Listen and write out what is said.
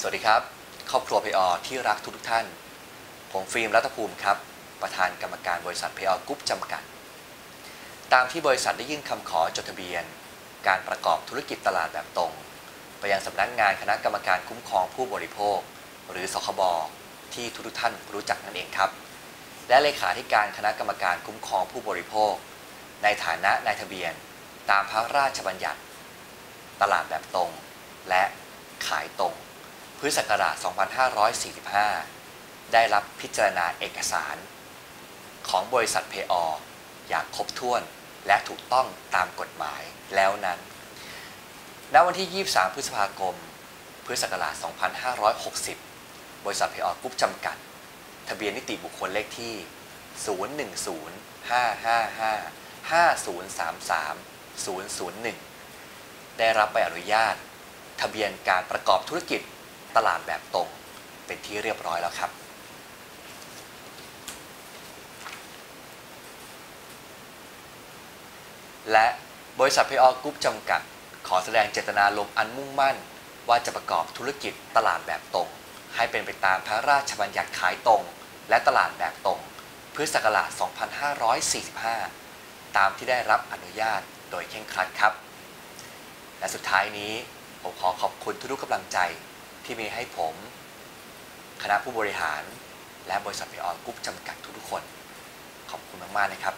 สวัสดีครับ ครอบครัวพอที่รักทุกๆท่าน ผมฟิล์มรัตภูมิครับ ประธานกรรมการบริษัทพอกรุ๊ปจำกัด ตามที่บริษัทได้ยื่นคำขอจดทะเบียน การประกอบธุรกิจตลาดแบบตรง ไปยังสำนักงานคณะกรรมการคุ้มครองผู้บริโภค หรือสคบที่ทุกๆท่านรู้จักนั่นเองครับ และเลขาธิการคณะกรรมการคุ้มครองผู้บริโภค ในฐานะนายทะเบียน ตามพระราชบัญญัติ ตลาดแบบตรง และขายตรง พุทธศักราช 2545 ได้รับพิจารณาเอกสาร ของบริษัทเพออย่างครบถ้วนและถูกต้องตามกฎหมายแล้วนั้น ณ วันที่ 23 พฤษภาคม พุทธศักราช 2560 บริษัทเพออกรุ๊ปจำกัด ทะเบียนนิติบุคคลเลขที่ 010-555-5033-001 ได้รับใบอนุญาต ทะเบียนการประกอบธุรกิจ ตลาดแบบตรงเป็นที่เรียบร้อยแล้วครับ และบริษัทเพออกรุ๊ปจำกัด ขอแสดงเจตนารมอันมุ่งมั่น ว่าจะประกอบธุรกิจตลาดแบบตรง ให้เป็นไปตามพระราชบัญญัติขายตรง และตลาดแบบตรงพุทธศักราช 2545 ตามที่ได้รับอนุญาตโดยเคร่งครัดครับ และสุดท้ายนี้ผมขอขอบคุณทุกกำลังใจ ที่มีให้ผม คณะผู้บริหาร และบริษัทพีออนกรุ๊ปจำกัดทุกๆคน ขอบคุณมากๆนะครับ